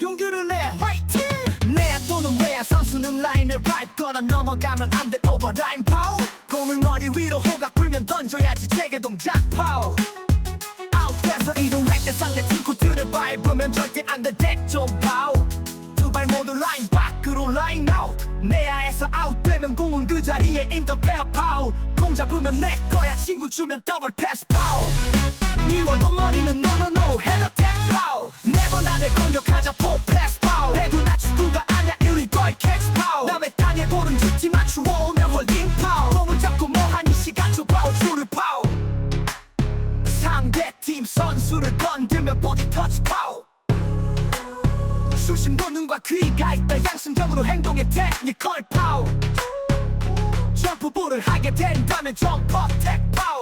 용기를 내. 화이팅! 내야 또는 왜야 선수는 라인을 밟거나 넘어가면 안돼 오버라인 파워. 공을 머리 위로 호각 불면 던져야지 제게 동작 파워. 아웃돼서 이동할 때 상대 팀코트를 밟으면 절대 안돼 대좀 파워. 두발 모두 라인 밖으로 라인 아웃. 내야에서 아웃되면 공은 그 자리에 인더 베어 파워 공 잡으면 내 거야 친구 주면 더블 패스 파워 미워 덩어리는 공격하자. 포 패스 파워 해도 나 축구가 아냐 우리 거의 캐치 파워 남의 땅에 볼은 죽지 맞추어 오면 홀딩 파워. 공을 잡고 뭐하니? 시간 줘 파워 줄을 파워. 상대팀 선수를 건들면 보디 터치 파워 수신 본능과 귀가 있다. 양심적으로 행동의 테크니컬 파워 점프볼을 하게 된다면 점퍼 택 파워